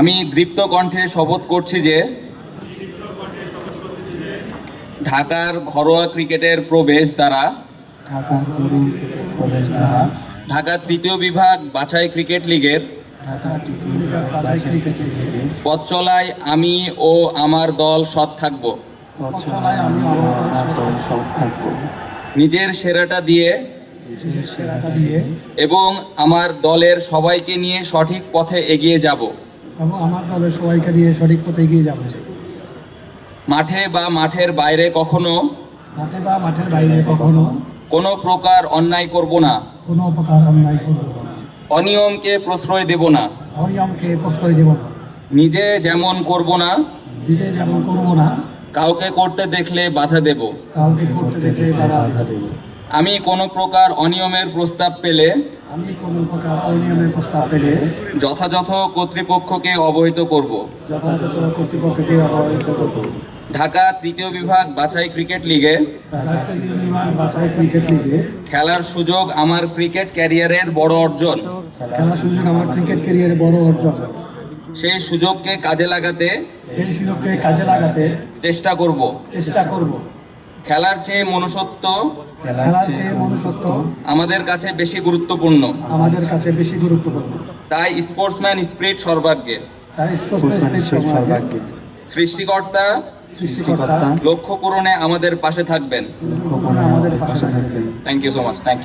আমি দৃপ্ত কণ্ঠে শপথ করছি যে ঢাকার ঘরোয়া ক্রিকেটের প্রবেশ দ্বারা ঢাকা তৃতীয় বিভাগ বাছাই ক্রিকেট লিগের পথ চলায় আমি ও আমার দল সৎ থাকব। নিজের সেরাটা দিয়ে এবং আমার দলের সবাইকে নিয়ে সঠিক পথে এগিয়ে যাব। এবং আমার দলের সবাইকে নিয়ে সঠিক পথে এগিয়ে যাব মাঠে বা মাঠের বাইরে কখনো? মাঠে বা মাঠের বাইরে কখনো? কোনো প্রকার অন্যায় করব না। কোনো প্রকার অন্যায় করব না। অনিয়মকে প্রশ্রয় দেব না। অনিয়মকে প্রশ্রয় দেব না। নিজে যেমন করব না নিজে যেমন করব না কাউকে করতে দেখলে বাধা দেব। কাউকে করতে দেখলে বাধা দেব। আমি কোনো প্রকার অনিয়মের প্রস্তাব পেলে আমি কোনো প্রকার অনিয়মের প্রস্তাব পেলে যথাযথ কর্তৃপক্ষকে অবহিত করব। যথাযথ কর্তৃপক্ষকে অবহিত করব। ঢাকা তৃতীয় বিভাগ বাছাই ক্রিকেট লিগে খেলার সুযোগ আমার ক্রিকেট ক্যারিয়ারের বড় অর্জন। খেলার সুযোগ আমার ক্রিকেট ক্যারিয়ারে বড় অর্জন। সেই সুযোগকে কাজে লাগাতে সেই সুযোগকে কাজে লাগাতে চেষ্টা করব। চেষ্টা করব। খেলার চেয়ে মনুষ্যত্ব খেলার চেয়ে মনুষ্যত্ব আমাদের কাছে বেশি গুরুত্বপূর্ণ। আমাদের কাছে বেশি গুরুত্বপূর্ণ। তাই স্পোর্টসম্যান স্পিরিট সর্বাগ্রে তাই সৃষ্টিকর্তা লক্ষ্য পূরণে আমাদের পাশে থাকবেন। আমাদের পাশে থাকবেন। Thank you so much thank